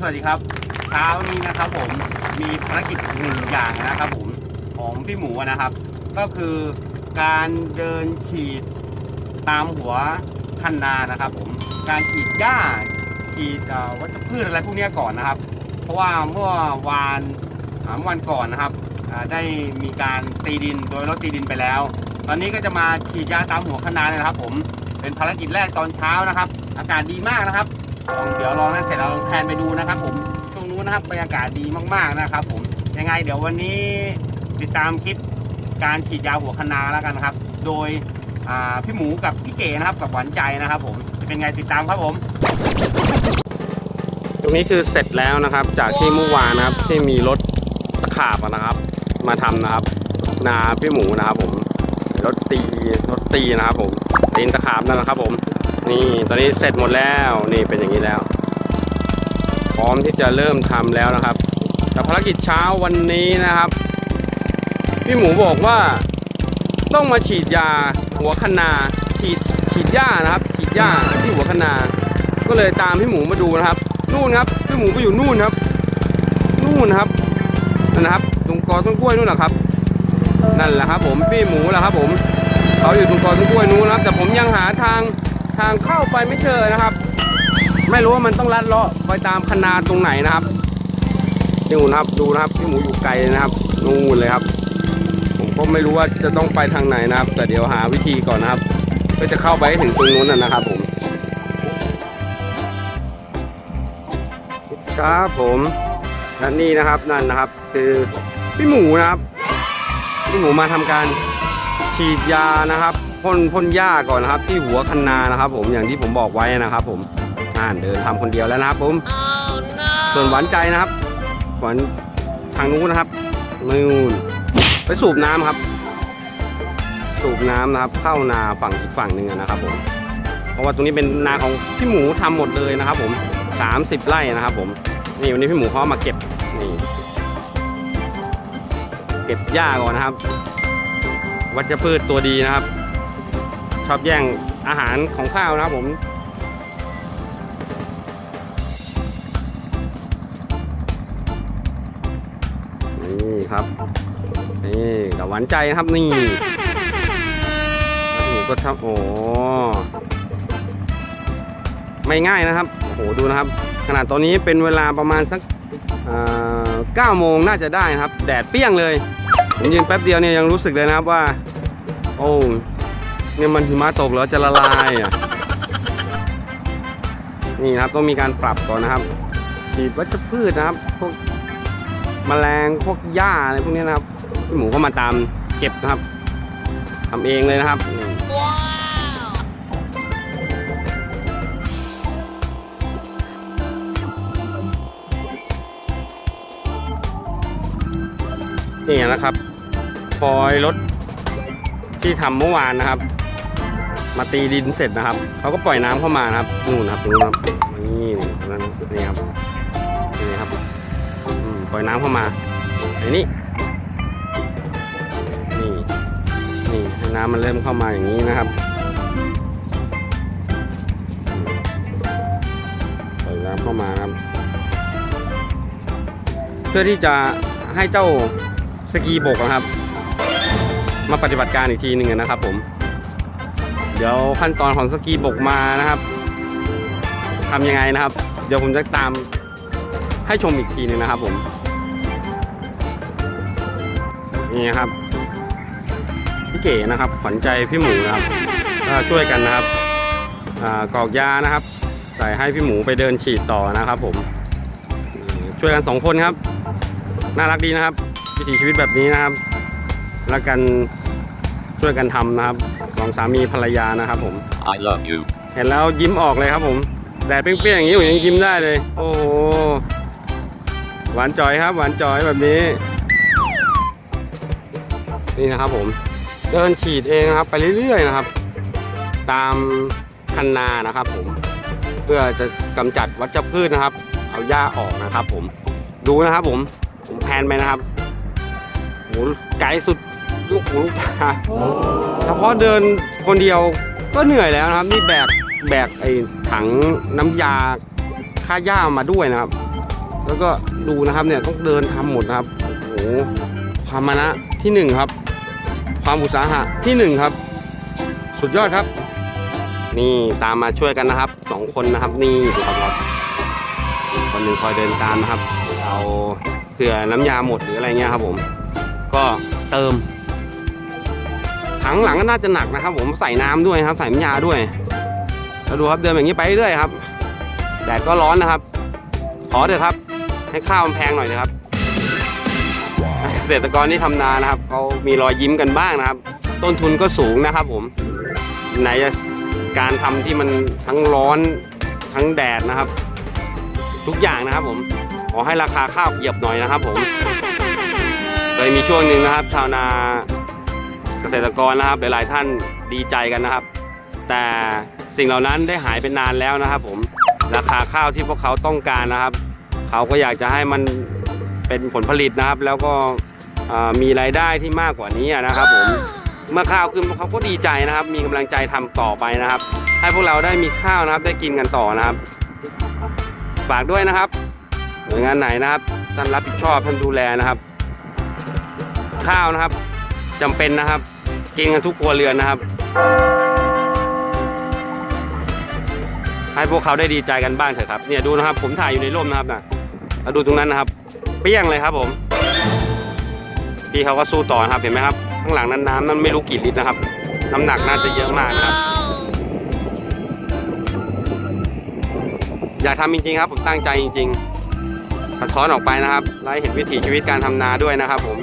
สวัสดีครับเช้านี้นะครับผมมีภารกิจหนึ่งอย่างนะครับผมของพี่หมูนะครับ ก็คือการเดินฉีดตามหัวคันนานะครับ ผมการฉีดหญ้าฉีดวัชพืชอะไรพวกนี้ก่อนนะครับ เพราะว่าเมื่อวานสามวันก่อนนะครับได้มีการตีดินโดยรถตีดินไปแล้ว ตอนนี้ก็จะมาฉีดยาตามหัวคะนาเนี่ยนะครับ ผมเป็นภารกิจแรกตอนเช้านะครับ อากาศดีมากนะครับ ลองเดี๋ยวลองนั้นเสร็จเราลองแพนไปดูนะครับ ผมช่วงนู้นนะครับบรรยากาศดีมากๆนะครับ ผมยังไง เดี๋ยววันนี้ติดตามคลิปการฉีดยาหัวคนาแล้วกันครับ โดยพี่หมูกับพี่เก๋นะครับกับหวานใจนะครับ ผมจะเป็นไงติดตามครับผม ตรงนี้คือเสร็จแล้วนะครับ จากที่เมื่อวานนะครับ ที่มีรถตะขาบนะครับ มาทำนะครับ นาพี่หมูนะครับ ผมรถตีรถตีนะครับ ผมตีนตะขาบนั่นนะครับ ผม นี่ตอนนี้เสร็จหมดแล้วนี่เป็นอย่างนี้แล้ว พร้อมที่จะเริ่มทำแล้วนะครับแต่ภารกิจเช้าวันนี้นะครับ พี่หมูบอกว่าต้องมาฉีดยาหัวคะนาฉีดฉีดหญ้านะครับ ฉีดหญ้าที่หัวคะนา ก็เลยตามพี่หมูมาดูนะครับ นู่นครับพี่หมูไปอยู่นู่นครับ นู่นครับนั่นนะครับตรงกอต้นกล้วยนู่นนะครับ นั่นแหละครับ ผมพี่หมูแหละครับ ผมเขาอยู่ตรงกอต้นกล้วยนู้นนะครับ แต่ผมยังหาทาง ทางเข้าไปไม่เจอนะครับ ไม่รู้ว่ามันต้องลัดเลาะไปตามคนาตรงไหนนะครับนี่คุณครับดูนะครับพี่หมูอยู่ไกลเลยนะครับนู่นเลยครับ ผมก็ไม่รู้ว่าจะต้องไปทางไหนนะครับ แต่เดี๋ยวหาวิธีก่อนนะครับเพื่อจะเข้าไปถึงตรงนู้นนะครับผมครับผมและนี่นะครับนั่นนะครับ คือพี่หมูนะครับ พี่หมูมาทำการฉีดยานะครับ พ่นพ่นหญ้าก่อนนะครับ ที่หัวคันนานะครับ ผมอย่างที่ผมบอกไว้นะครับ ผมอ่านเดินทำคนเดียวแล้วนะครับ ผมส่วนหวานใจนะครับหวานทางนู้นนะครับนู่นไปสูบน้ำครับ สูบน้ำนะครับ เข้านาฝั่งอีกฝั่งหนึ่งนะครับ ผม เพราะว่าตรงนี้เป็นนาของพี่หมูทำหมดเลยนะครับ ผม30ไร่นะครับ ผมนี่วันนี้พี่หมูเขามาเก็บนี่เก็บหญ้าก่อนนะครับ วัชพืชตัวดีนะครับ ชอบแย่งอาหารของข้าวนะครับผมนี่ครับนี่กับหวานใจครับนี่หมูก็ทำโอ้ไม่ง่ายนะครับโอ้โหดูนะครับ ขนาดตอนนี้เป็นเวลาประมาณสักเก้าโมงน่าจะได้นะครับ แดดเปรี้ยงเลย ผมยืนแป๊บเดียวเนี่ยยังรู้สึกเลยนะครับว่า โอ้ เนี่ยมันหิมะตกแล้วจะละลายอะนี่นะครับต้องมีการปรับก่อนนะครับฉีดวัชพืชนะครับพวกแมลงพวกหญ้าอะไรพวกนี้นะครับพี่หมูก็มาตามเก็บนะครับทำเองเลยนะครับนี่นี่นะครับพอยรถที่ทำเมื่อวานนะครับ มาตีดินเสร็จนะครับเขาก็ปล่อยน้ำเข้ามานะครับนู่นครับตรงนู้นครับนี่ตรงนั้นนี่ครับนี่ครับปล่อยน้ำเข้ามาไอ้นี่นี่นี่ให้น้ำมันเริ่มเข้ามาอย่างนี้นะครับปล่อยน้ำเข้ามาครับ เพื่อที่จะให้เจ้าสกีบกนะครับ มาปฏิบัติการอีกทีหนึ่งนะครับผม เดี๋ยวขั้นตอนของสกีบกมานะครับทำยังไงนะครับ เดี๋ยวผมจะตามให้ชมอีกทีหนึ่งนะครับผม นี่ครับ พี่เก๋นะครับขวัญใจพี่หมูนะครับช่วยกันนะครับอกอกยานะครับ ใส่ให้พี่หมูไปเดินฉีดต่อนะครับ ผมช่วยกันสองคนครับ น่ารักดีนะครับ วิถีชีวิตแบบนี้นะครับ แล้วกันช่วยกันทำนะครับ สองสามีภรรยานะครับผม I love you. เห็นแล้วยิ้มออกเลยครับผมแดดเปรี้ยงๆอย่างนี้ผมยังยิ้มได้เลย โอ้โหหวานจอยครับ หวานจอยแบบนี้ นี่นะครับผม เดินฉีดเองนะครับ ไปเรื่อยๆนะครับ ตามคันนานะครับผม เพื่อจะกำจัดวัชพืชนะครับ เอาหญ้าออกนะครับผม ดูนะครับผม ผมแพนไปนะครับโหไกลสุด ลูกหูลูกตาเฉพาะเดินคนเดียวก็เหนื่อยแล้วนะครับนี่แบกแบกไอ้ถังน้ำยาฆ่าหญ้ามาด้วยนะครับ แล้วก็ดูนะครับเนี่ยต้องเดินทำหมดนะครับโอ้โหความมานะที่หนึ่งครับ ความอุตสาหะที่หนึ่งครับ สุดยอดครับ นี่ตามมาช่วยกันนะครับสองคนนะครับนี่ดูครับครับคนหนึ่งคอยเดินตามนะครับ เอาเผื่อน้ำยาหมดหรืออะไรเงี้ยครับผม ก็เติม ถังหลังก็น่าจะหนักนะครับ ผมใส่น้ำด้วยครับ ใส่น้ำยาด้วยแล้วดูครับเดินอย่างนี้ไปเรื่อยครับแดดก็ร้อนนะครับ ขอเถอะครับ ให้ข้าวมันแพงหน่อยนะครับเกษตรกรที่ทำนานะครับเขามีรอยยิ้มกันบ้างนะครับ ต้นทุนก็สูงนะครับ ผมไหนจะการทำที่มันทั้งร้อนทั้งแดดนะครับ ทุกอย่างนะครับ ผมขอให้ราคาข้าวเหยียบหน่อยนะครับ ผมเคยมีช่วงหนึ่งนะครับ ชาวนา กษตรกรนะครับหลายๆท่านดีใจกันนะครับ แต่สิ่งเหล่านั้นได้หายไปนานแล้วนะครับ ผมราคาข้าวที่พวกเขาต้องการนะครับ เขาก็อยากจะให้มันเป็นผลผลิตนะครับ แล้วก็มีรายได้ที่มากกว่านี้นะครับผมเมื่อข้าวขึ้นพวกเขาก็ดีใจนะครับ มีกำลังใจทำต่อไปนะครับ ให้พวกเราได้มีข้าวนะครับ ได้กินกันต่อนะครับ ฝากด้วยนะครับหน่วยงานไหนนะครับท่านรับผิดชอบท่านดูแลนะครับ ข้าวนะครับจำเป็นนะครับ กินกันทุกครัวเรือนนะครับ ให้พวกเขาได้ดีใจกันบ้างเถอะครับเนี่ยดูนะครับ ผมถ่ายอยู่ในร่มนะครับนะแล้วดูตรงนั้นนะครับเปี้ยงเลยครับผมพี่เขาก็สู้ต่อนะครับเห็นไหมครับ ข้างหลังนั้นน้ำนั้นไม่รู้กี่ลิตรนะครับ น้ำหนักน่าจะเยอะมากนะครับ อยากทำจริงๆครับ ผมตั้งใจจริงๆสะท้อนออกไปนะครับและให้เห็นวิถีชีวิตการทำนาด้วยนะครับผม